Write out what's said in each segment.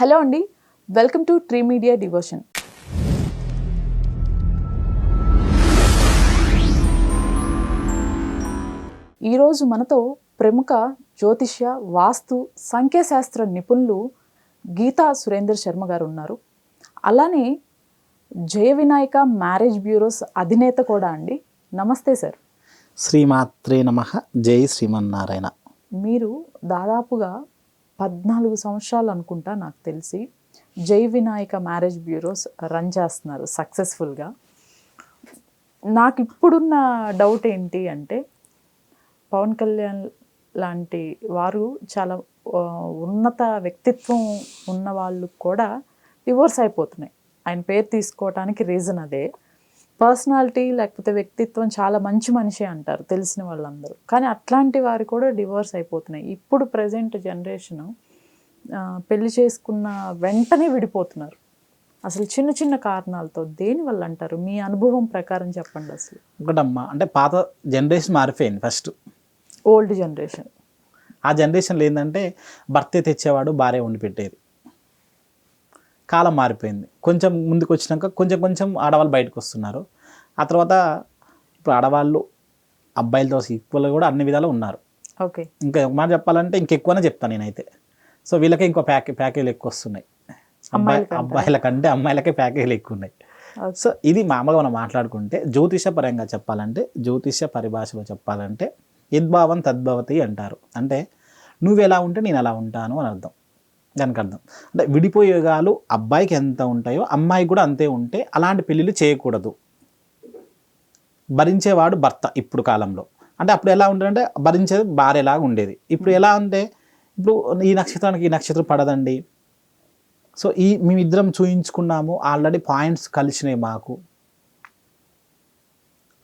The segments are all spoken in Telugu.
హలో అండి welcome to tree media devotion. ఈరోజు మనతో ప్రముఖ జ్యోతిష్య వాస్తు సంఖ్యాశాస్త్ర నిపుణులు గీతా సురేందర్ శర్మ గారు ఉన్నారు. అలానే జయ వినాయక మ్యారేజ్ బ్యూరోస్ అధినేత కూడా అండి. నమస్తే సార్. శ్రీమాత్రే నమ. జై శ్రీమన్నారాయణ. మీరు దాదాపుగా పద్నాలుగు సంవత్సరాలు అనుకుంటా నాకు తెలిసి జై వినాయక మ్యారేజ్ బ్యూరోస్ రన్ చేస్తున్నారు సక్సెస్ఫుల్గా. నాకు ఇప్పుడున్న డౌట్ ఏంటి అంటే పవన్ కళ్యాణ్ లాంటి వారు చాలా ఉన్నత వ్యక్తిత్వం ఉన్న వాళ్ళు కూడా డివోర్స్ అయిపోతున్నాయి. ఆయన పేరు తీసుకోవటానికి రీజన్ అదే. పర్సనాలిటీ లేకపోతే వ్యక్తిత్వం చాలా మంచి మనిషి అంటారు తెలిసిన వాళ్ళందరూ. కానీ అట్లాంటి వారు కూడా డివోర్స్ అయిపోతున్నాయి. ఇప్పుడు ప్రజెంట్ జనరేషను పెళ్ళి చేసుకున్న వెంటనే విడిపోతున్నారు. అసలు చిన్న చిన్న కారణాలతో దేని వల్ల అంటారు? మీ అనుభవం ప్రకారం చెప్పండి అసలు. ఒకటమ్మా అంటే పాత జనరేషన్ మారిపోయింది ఫస్ట్. Old generation. ఆ జనరేషన్లో ఏంటంటే భర్తే తెచ్చేవాడు భార్య వండి పెట్టేది. కాలం మారిపోయింది. కొంచెం ముందుకు వచ్చినాక కొంచెం కొంచెం ఆడవాళ్ళు బయటకు వస్తున్నారు ఆ తర్వాత ఇప్పుడు ఆడవాళ్ళు అబ్బాయిలతో ఈక్వల్గా కూడా అన్ని విధాలు ఉన్నారు. ఓకే. ఇంకా ఒక మాట చెప్పాలంటే ఇంకెక్కువనే చెప్తాను నేనైతే. సో వీళ్ళకే ఇంకో ప్యాకే ప్యాకేజీలు ఎక్కువ వస్తున్నాయి అబ్బాయి? అబ్బాయిల కంటే అమ్మాయిలకే ప్యాకేజీలు ఎక్కువ ఉన్నాయి సో ఇది మామూలుగా మనం మాట్లాడుకుంటే జ్యోతిష పరంగా చెప్పాలంటే జ్యోతిష పరిభాషలో చెప్పాలంటే యద్భావం తద్భవతి అంటారు. అంటే నువ్వు ఎలా ఉంటే నేను అలా ఉంటాను అని అర్థం. దానికి అర్థం. అంటే విడిపోయే యోగాలు అబ్బాయికి ఎంత ఉంటాయో అమ్మాయికి కూడా అంతే ఉంటే అలాంటి పెళ్ళిళ్ళు చేయకూడదు. భరించేవాడు భర్త ఇప్పుడు కాలంలో. అంటే అప్పుడు ఎలా ఉంటుందంటే భరించేది భార్యలాగా ఉండేది. ఇప్పుడు ఎలా అంటే ఇప్పుడు ఈ నక్షత్రానికి ఈ నక్షత్రం పడదండి. సో ఈ మేమిద్దరం చూయించుకున్నాము. ఆల్రెడీ పాయింట్స్ కలిసినాయి మాకు.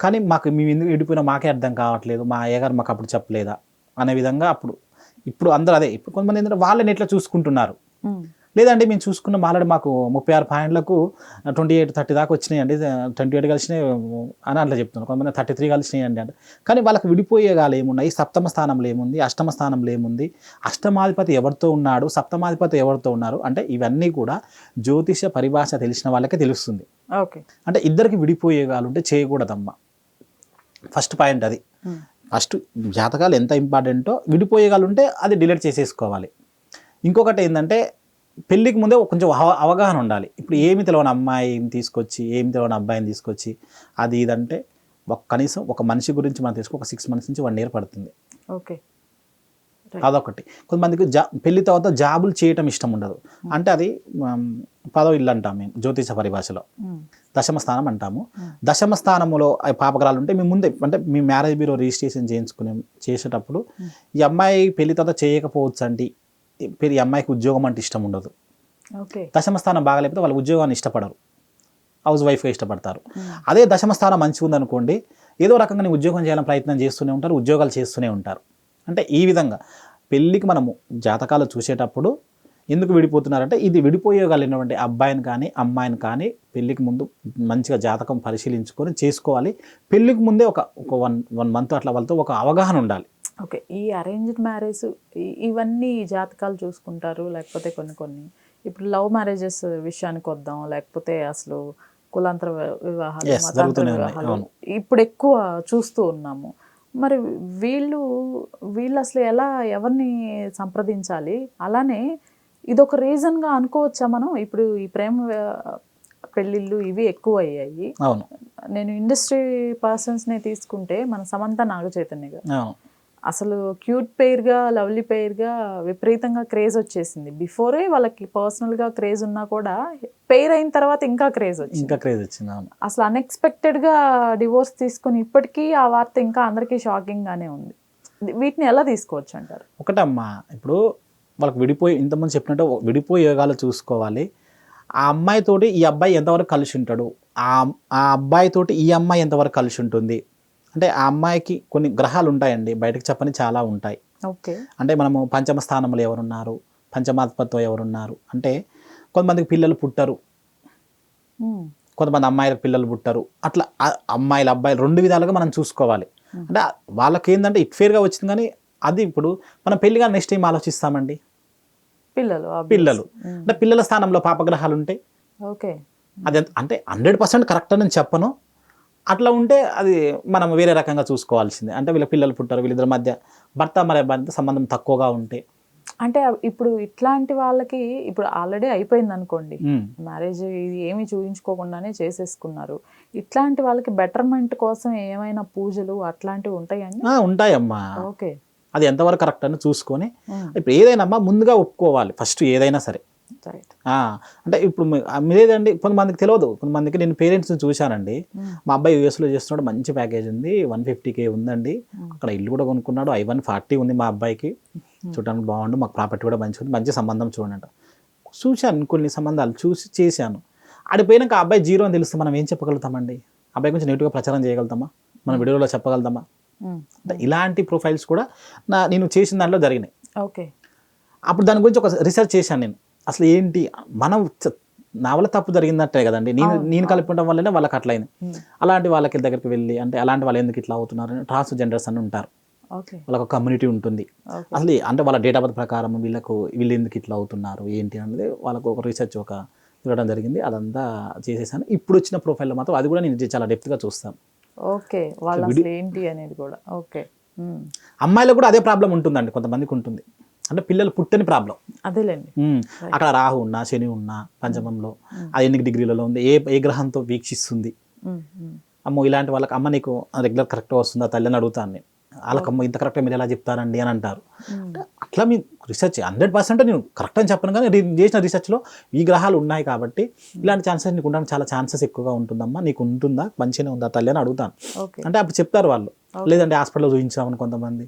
కానీ మాకు మేము ఎందుకు విడిపోయినా మాకే అర్థం కావట్లేదు. మా అయ్యగారు మాకు అప్పుడు చెప్పలేదా? అనే విధంగా అప్పుడు ఇప్పుడు అందరూ అదే. ఇప్పుడు కొంతమంది ఏంటంటే వాళ్ళని ఎట్లా చూసుకుంటున్నారు? లేదండి మేము చూసుకున్న. ఆల్రెడీ మాకు ముప్పై ఆరు పాయింట్లకు ట్వంటీ ఎయిట్ థర్టీ దాకా వచ్చినాయండి. ట్వంటీ ఎయిట్ కలిసినాయి అని అట్లా చెప్తున్నారు. కొంతమంది థర్టీ త్రీ కలిసినాయండి అంటే. కానీ వాళ్ళకి విడిపోయేగాలు ఏమున్నాయి? సప్తమ స్థానంలో ఏముంది? అష్టమ స్థానంలో ఏముంది? అష్టమాధిపతి ఎవరితో ఉన్నాడు? సప్తమాధిపతి ఎవరితో ఉన్నారు? అంటే ఇవన్నీ కూడా జ్యోతిష పరిభాష తెలిసిన వాళ్ళకే తెలుస్తుంది. ఓకే. అంటే ఇద్దరికి విడిపోయేగాలు ఉంటే చేయకూడదమ్మా. ఫస్ట్ పాయింట్ అది. ఫస్ట్ జాతకాలు ఎంత ఇంపార్టెంటో విడిపోయేగాలు ఉంటే అది డిలీట్ చేసేసుకోవాలి. ఇంకొకటి ఏంటంటే పెళ్ళికి ముందే కొంచెం అవ అవగాహన ఉండాలి. ఇప్పుడు ఏమి తెలియని అమ్మాయిని తీసుకొచ్చి ఏమి తెలియని అబ్బాయిని తీసుకొచ్చి అది ఇదంటే ఒక కనీసం ఒక మనిషి గురించి మనం తెలుసుకో ఒక సిక్స్ మంత్స్ నుంచి వన్ ఇయర్ పడుతుంది. ఓకే. అదొకటి. కొంతమందికి జా పెళ్ళి తర్వాత జాబులు చేయటం ఇష్టం ఉండదు. అంటే అది పదో ఇల్లు అంటాం మేము జ్యోతిష పరిభాషలో. దశమ స్థానం అంటాము. దశమ స్థానంలో పాపగ్రహాలు ఉంటే మేము ముందే అంటే మీ మ్యారేజ్ బ్యూరో రిజిస్ట్రేషన్ చేయించుకునే చేసేటప్పుడు ఈ అమ్మాయి పెళ్ళి తర్వాత చేయకపోవచ్చు అండి పెళ్ళి- ఈ అమ్మాయికి ఉద్యోగం అంటే ఇష్టం ఉండదు. ఓకే. దశమ స్థానం బాగాలేకపోతే వాళ్ళ ఉద్యోగాన్ని ఇష్టపడరు. హౌస్ వైఫ్గా ఇష్టపడతారు. అదే దశమ స్థానం మంచిగా ఉందనుకోండి ఏదో రకంగా నేను ఉద్యోగం చేయాలని ప్రయత్నం చేస్తూనే ఉంటారు ఉద్యోగాలు చేస్తూనే ఉంటారు. అంటే ఈ విధంగా పెళ్ళికి మనము జాతకాలు చూసేటప్పుడు ఎందుకు విడిపోతున్నారంటే ఇది విడిపోయేగలిగినటువంటి అబ్బాయిని కానీ అమ్మాయిని కానీ పెళ్ళికి ముందు మంచిగా జాతకం పరిశీలించుకొని చేసుకోవాలి. పెళ్ళికి ముందే ఒక ఒక వన్ వన్ మంత్ అట్లా వాళ్ళతో ఒక అవగాహన ఉండాలి. ఓకే. ఈ అరేంజ్డ్ మ్యారేజ్ ఇవన్నీ జాతకాలు చూసుకుంటారు లేకపోతే కొన్ని కొన్ని. ఇప్పుడు లవ్ మ్యారేజెస్ విషయానికి వద్దాం లేకపోతే అసలు కులాంతర వివాహాలు మతాంతర. ఇప్పుడు ఎక్కువ చూస్తూ ఉన్నాము. మరి వీళ్ళు వీళ్ళు అసలు ఎలా ఎవరిని సంప్రదించాలి? అలానే ఇదొక రీజన్గా అనుకోవచ్చా మనం? ఇప్పుడు ఈ ప్రేమ పెళ్ళిళ్ళు ఇవి ఎక్కువ అయ్యాయి నేను ఇండస్ట్రీ పర్సన్స్ని తీసుకుంటే మన సమంత నాగ చైతన్య గారు అసలు క్యూట్ పెయిర్గా లవ్లీ పెయిర్గా విపరీతంగా క్రేజ్ వచ్చేసింది. బిఫోరే వాళ్ళకి పర్సనల్గా క్రేజ్ ఉన్నా కూడా పెయిర్ అయిన తర్వాత ఇంకా క్రేజ్ వచ్చింది. ఇంకా క్రేజ్ వచ్చింది అసలు అన్ఎక్స్పెక్టెడ్గా డివోర్స్ తీసుకుని ఇప్పటికీ ఆ వార్త ఇంకా అందరికీ షాకింగ్గానే ఉంది. వీటిని ఎలా తీసుకోవచ్చు అంటారు ఒకటమ్మా ఇప్పుడు వాళ్ళకి విడిపోయి ఇంతమంది చెప్పినట్టు విడిపోయి యోగాలు చూసుకోవాలి. ఆ అమ్మాయితోటి ఈ అబ్బాయి ఎంతవరకు కలిసి ఉంటాడు? ఆ ఆ అబ్బాయితోటి ఈ అమ్మాయి ఎంతవరకు కలిసి ఉంటుంది? అంటే ఆ అమ్మాయికి కొన్ని గ్రహాలు ఉంటాయండి బయటకు చెప్పని చాలా ఉంటాయి. ఓకే. అంటే మనము పంచమ స్థానంలో ఎవరున్నారు? పంచమాధిపత్యం ఎవరున్నారు? అంటే కొంతమందికి పిల్లలు పుట్టరు. కొంతమంది అమ్మాయిలకు పిల్లలు పుట్టరు. అట్లా అమ్మాయిలు అబ్బాయిలు రెండు విధాలుగా మనం చూసుకోవాలి. అంటే వాళ్ళకి ఏంటంటే ఇట్ ఫేర్గా వచ్చింది కానీ అది ఇప్పుడు మనం పెళ్ళిగా నెక్స్ట్ ఏం ఆలోచిస్తామండి? పిల్లలు పిల్లలు. అంటే పిల్లల స్థానంలో పాపగ్రహాలు ఉంటాయి ఓకే. అది అంటే హండ్రెడ్ పర్సెంట్ కరెక్ట్ అని చెప్పను. అట్లా ఉంటే అది మనం వేరే రకంగా చూసుకోవాల్సిందే. అంటే వీళ్ళ పిల్లలు పుట్టారు వీళ్ళిద్దరి మధ్య భర్త మరి భర్త సంబంధం తక్కువగా ఉంటే. అంటే ఇప్పుడు ఇట్లాంటి వాళ్ళకి ఇప్పుడు ఆల్రెడీ అయిపోయింది అనుకోండి మ్యారేజ్ ఇది ఏమి చూపించుకోకుండానే చేసేసుకున్నారు. ఇట్లాంటి వాళ్ళకి బెటర్మెంట్ కోసం ఏమైనా పూజలు అట్లాంటివి ఉంటాయండి? ఉంటాయమ్మా. ఓకే. అది ఎంతవరకు కరెక్ట్ అని చూసుకొని ఇప్పుడు ఏదైనా అమ్మా ముందుగా ఒప్పుకోవాలి. ఫస్ట్ ఏదైనా సరే. అంటే ఇప్పుడు మీరేదండి? కొంతమందికి తెలియదు కొంతమందికి నేను పేరెంట్స్ని చూశానండి. ఉమ్, మా అబ్బాయి యూఎస్లో చేస్తున్నాడు. మంచి ప్యాకేజ్ ఉంది. వన్ ఫిఫ్టీ కే ఉందండి. Hmm. అక్కడ ఇల్లు కూడా కొనుక్కున్నాడు. ఐ వన్ ఫార్టీ ఉంది మా అబ్బాయికి. చూడడానికి బాగుండు. మాకు ప్రాపర్టీ కూడా మంచి ఉంది. మంచి సంబంధం చూడండి చూశాను కొన్ని సంబంధాలు. చూసి చేశాను. ఆడిపోయినాక ఆ అబ్బాయి జీరో అని తెలిస్తే మనం ఏం చెప్పగలుగుతామండి? అబ్బాయి గురించి నెగిటివ్గా ప్రచారం చేయగలుగుతామా? మన వీడియోలో చెప్పగలుగుతామా? అంటే ఇలాంటి ప్రొఫైల్స్ కూడా నా నేను చేసిన దాంట్లో జరిగినాయి. ఓకే అప్పుడు దాని గురించి ఒక రీసెర్చ్ చేశాను నేను. అసలు ఏంటి? మనం నా వల్ల తప్పు జరిగిందంటే కదండి. నేను నేను కలిపి ఉండడం వల్లనే వాళ్ళకి అట్లయింది. అలాంటి వాళ్ళకి దగ్గరికి వెళ్ళి అంటే అలాంటి వాళ్ళు ఎందుకు ఇట్లా అవుతున్నారు ట్రాన్స్ జెండర్స్ అని ఉంటారు. వాళ్ళకి ఒక కమ్యూనిటీ ఉంటుంది. అసలు అంటే వాళ్ళ డేట్ ఆఫ్ బర్త్ ప్రకారం వీళ్ళకు వీళ్ళు ఎందుకు ఇట్లా అవుతున్నారు ఏంటి అనేది వాళ్ళకు ఒక రీసెర్చ్ ఒక ఇవ్వడం జరిగింది. అదంతా చేసేసాను. ఇప్పుడు వచ్చిన ప్రొఫైల్లో మాత్రం అది కూడా నేను చాలా డెప్త్గా చూస్తాను. ఓకే. వాళ్ళ ఏంటి అనేది కూడా. ఓకే. ఉమ్, అమ్మాయిలకు కూడా అదే ప్రాబ్లం ఉంటుందండి. కొంతమందికి ఉంటుంది. అంటే పిల్లలు పుట్టని ప్రాబ్లం. అదేలేండి. అక్కడ రాహు ఉన్నా శని ఉన్నా పంచమంలో అది ఎన్ని డిగ్రీలలో ఉంది. ఏ ఏ గ్రహంతో వీక్షిస్తుంది? అమ్మో ఇలాంటి వాళ్ళకి అమ్మ నీకు రెగ్యులర్ కరెక్ట్గా వస్తుందా? తల్లి అని అడుగుతాను నేను వాళ్ళకి అమ్మ ఇంత కరెక్ట్గా మీరు ఎలా చెప్తారండి అని అంటారు. అట్లా మీ రీసెర్చ్ హండ్రెడ్ పర్సెంట్ నేను కరెక్ట్ అని చెప్పను కానీ నేను చేసిన రీసెర్చ్లో ఈ గ్రహాలు ఉన్నాయి కాబట్టి ఇలాంటి ఛాన్సెస్ నీకు ఉండడానికి చాలా ఛాన్సెస్ ఎక్కువగా ఉంటుందమ్మా. నీకు ఉంటుందా? మంచిగానే ఉందా? తల్లి అని అడుగుతాను. అంటే అప్పుడు చెప్తారు వాళ్ళు. లేదంటే హాస్పిటల్లో చూపించామని కొంతమంది.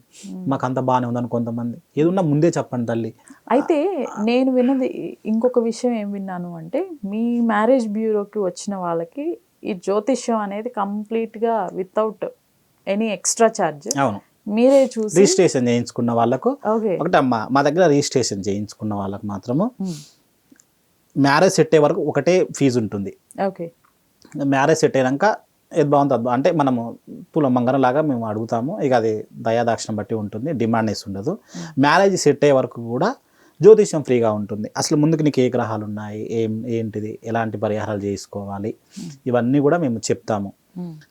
మాకు అంత బాగానే ఉందని కొంతమంది. ఏదున్నా ముందే చెప్పండి తల్లి. అయితే నేను విన్నది ఇంకొక విషయం ఏం విన్నాను అంటే మీ మ్యారేజ్ బ్యూరోకి వచ్చిన వాళ్ళకి ఈ జ్యోతిష్యం అనేది కంప్లీట్గా వితౌట్ ఎనీ ఎక్స్ట్రా ఛార్జ్ అవును. మీరే చూసి రిజిస్ట్రేషన్ చేయించుకున్న వాళ్ళకు. ఒకటే అమ్మా మా దగ్గర రిజిస్ట్రేషన్ చేయించుకున్న వాళ్ళకి మాత్రము మ్యారేజ్ సెట్ అయ్యే వరకు ఒకటే ఫీజు ఉంటుంది. ఓకే. మ్యారేజ్ సెట్ అయినాక ఏది బాగుంది అది అంటే మనము తులం బంగారం లాగా మేము అడుగుతాము. ఇక అది దయాదాక్షిణం బట్టి ఉంటుంది డిమాండ్ వేసి ఉండదు. మ్యారేజ్ సెట్ అయ్యే వరకు కూడా జ్యోతిష్యం ఫ్రీగా ఉంటుంది. అసలు ముందుకు నీకు ఏ గ్రహాలు ఉన్నాయి ఏం ఏంటిది ఎలాంటి పరిహారాలు చేసుకోవాలి ఇవన్నీ కూడా మేము చెప్తాము.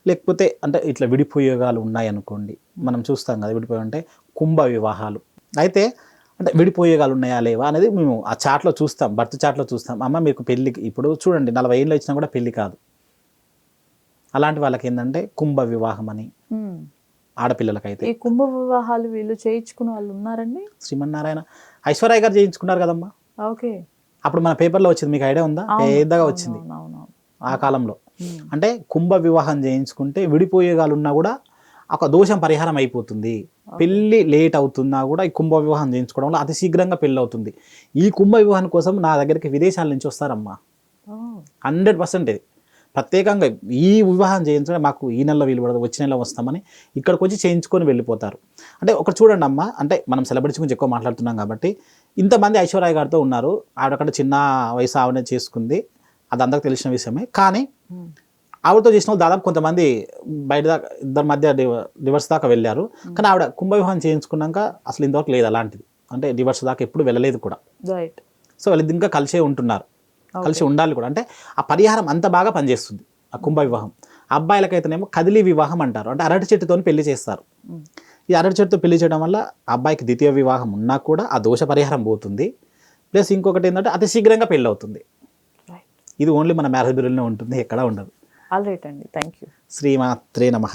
లేకపోతే అంటే ఇట్లా విడిపోయోగాలు ఉన్నాయి అనుకోండి మనం చూస్తాం కదా విడిపోయి అంటే కుంభ వివాహాలు. అయితే అంటే విడిపోయోగాలు ఉన్నాయా లేవా అనేది మేము ఆ చాట్లో చూస్తాం బర్త్ చాట్లో చూస్తాం. అమ్మ మీకు పెళ్ళికి ఇప్పుడు చూడండి నలభై ఏళ్ళు వచ్చినా కూడా పెళ్ళి కాదు. అలాంటి వాళ్ళకి ఏంటంటే కుంభ వివాహం అని ఆడపిల్లలకైతే. ఈ కుంభ వివాహాలు వీళ్ళు చేయించుకున్న వాళ్ళు ఉన్నారండి? శ్రీమన్నారాయణ. ఐశ్వర్య గారు చేయించుకున్నారు కదమ్మా. ఓకే. అప్పుడు మన పేపర్లో వచ్చింది మీకు ఐడియా ఉందా? పెద్దగా వచ్చింది. ఆ కాలంలో. అంటే కుంభ వివాహం చేయించుకుంటే విడిపోయేగాలు ఉన్నా కూడా ఒక దోషం పరిహారం అయిపోతుంది. పెళ్ళి లేట్ అవుతున్నా కూడా ఈ కుంభ వివాహం చేయించుకోవడం వల్ల అతి శీఘ్రంగా పెళ్ళి అవుతుంది. ఈ కుంభ వివాహం కోసం నా దగ్గరికి విదేశాల నుంచి వస్తారమ్మా. హండ్రెడ్ పర్సెంట్ ప్రత్యేకంగా ఈ వివాహం చేయించడం మాకు ఈ నెలలో వీలు పడదు వచ్చే నెలలో వస్తామని ఇక్కడికి వచ్చి చేయించుకొని వెళ్ళిపోతారు. అంటే ఒకటి చూడండి అమ్మా అంటే మనం సెలబ్రిటీస్ గురించి ఎక్కువ మాట్లాడుతున్నాం కాబట్టి ఇంతమంది ఐశ్వర్య గారితో ఉన్నారు. ఆవిడక్కడ చిన్న వయసు ఆవిడ చేసుకుంది. అది అందరికి తెలిసిన విషయమే. కానీ ఆవిడతో చేసిన దాదాపు కొంతమంది బయట దాకా ఇద్దరి మధ్య డివర్స్ దాకా వెళ్ళారు. కానీ ఆవిడ కుంభ వివాహం చేయించుకున్నాక అసలు ఇంతవరకు లేదు అలాంటిది. అంటే డివర్స్ దాకా ఎప్పుడు వెళ్ళలేదు కూడా. రైట్ సో వాళ్ళు ఇంకా కలిసే ఉంటున్నారు. కలిసి ఉండాలి కూడా. అంటే ఆ పరిహారం అంత బాగా పనిచేస్తుంది ఆ కుంభ వివాహం. అబ్బాయిలకైతేనేమో కదిలీ వివాహం అంటారు. అంటే అరటి చెట్టుతో పెళ్ళి చేస్తారు. ఈ అరటి చెట్టుతో పెళ్ళి చేయడం వల్ల ఆ అబ్బాయికి ద్వితీయ వివాహం ఉన్నా కూడా ఆ దోష పరిహారం పోతుంది. ప్లస్ ఇంకొకటి ఏంటంటే అతి శీఘ్రంగా పెళ్ళి అవుతుంది ఇది ఓన్లీ మన మ్యారేజ్ బ్యూరోలోనే ఉంటుంది ఎక్కడా ఉండదు. ఆల్ రైట్ అండి. థ్యాంక్ యూ శ్రీమాత్రే నమః.